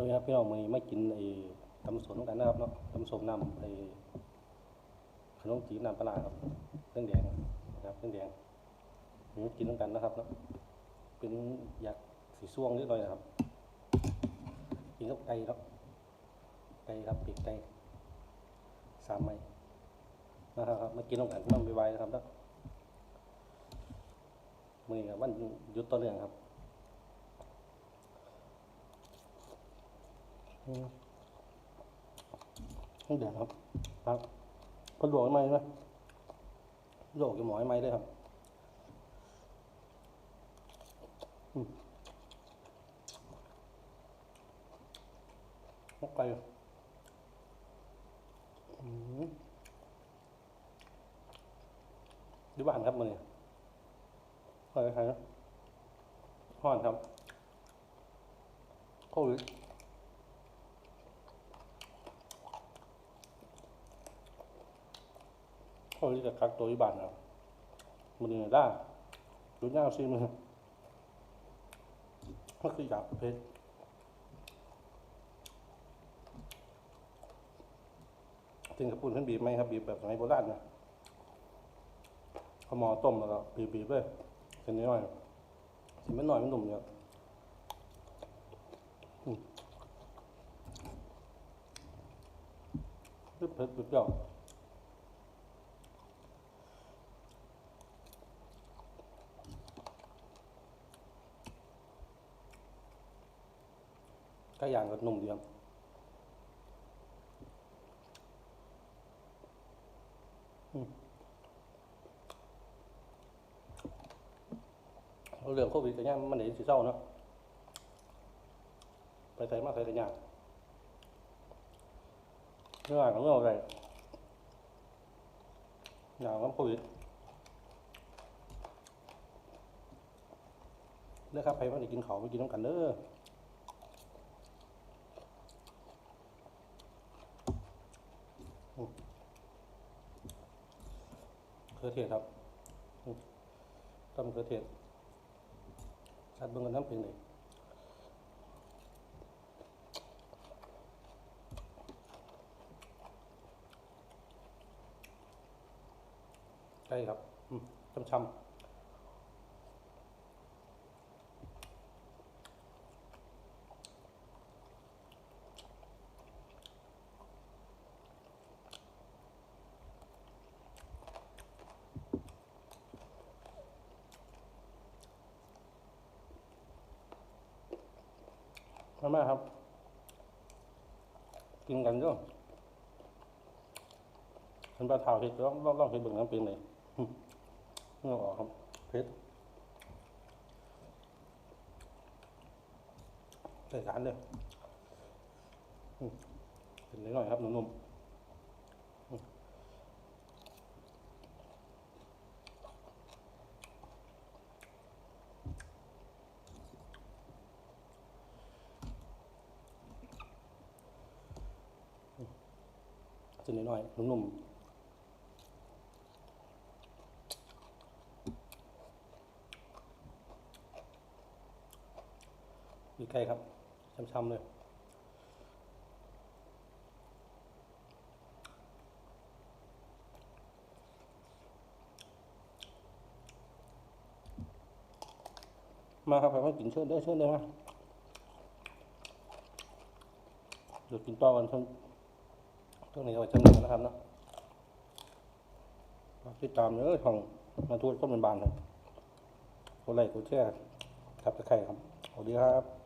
วัสดีครับพี่น้องวันนี้มากินไอ้ตำสนกันนะครับเนาะตำสมนำไอ้ขนมจีนน้ำปลาครับเรื่องแดงนะครับเรื่องแดงนี่กินด้วยกันนะครับเนาะเป็นอยากสีส่วงนิดหน่อยนะครับกินกับไก่เนาะไก่ครับปีกไก่สามไม้นะครับมากินด้วยกันน้ำไวๆนะครับเนาะมือกับวันหยุดต่อเนื่องครับ อืมต้เดือดครับครับก็ลวกให้ไหมไหมลวกกับหมอให้ไหมด้ครับอืมกไก่ดีบ้านครับมือนี้ใครใครนะห่อนครับโควิด เขาจะกักตัวอยู่บ้านครับมันนี่ได้ดูยากซิมันก็คืออยากเพชรถึงกระปุ่นขึ้นบีบไหมครับ บีบแบบสมัยโบราณนะเอาหมอต้มแล้วก็บีบบีบเลยเส้นน้อยๆสิมันหน่อยมันหนุ่มเนี่ยอืมเผ็ดเผ็ดเปรี้ยว ก็อย่างกับนุ่มเดียวอืมเอาเรื่องโควิดกันยังมันเห็นสีเศร้าเนาะไปใส่มาใส่กันยากเรื่องของเรื่องอะไรอย่างกับโควิดเลือกครับใครว่าจะกินเขาวไปกินน้ำกันเด้อ เครือเทศครับต้มเครือเทศชัดเบิ่งกันน้ำเป็นเลยใช่ครับช้ำๆ มาแม่ครับ กินกันด้วยเป็นปลาเท่าที่ต้องต้องต้องเผ็ดเบิ่งน้ำเป็นเลยนี่ออกครับเพชรใส่สารเลยเป็นนิดหน่อยครับนุ่มๆ เส้นนิดหน่อยนุ่มๆมีไก่ครับช้ำๆเลยมาครับไปมากินเชิญเด้อเชิญเด้อมาเดี๋ยวกินต่อกันช่วง ช่วงนี้เอาจำหนึ่งนะครับเนาะติดตามเด้อของมาทูดก็เป็นบานครับกดไลค์กดแชร์ครับตะไคร่ครับสวัสดีครับ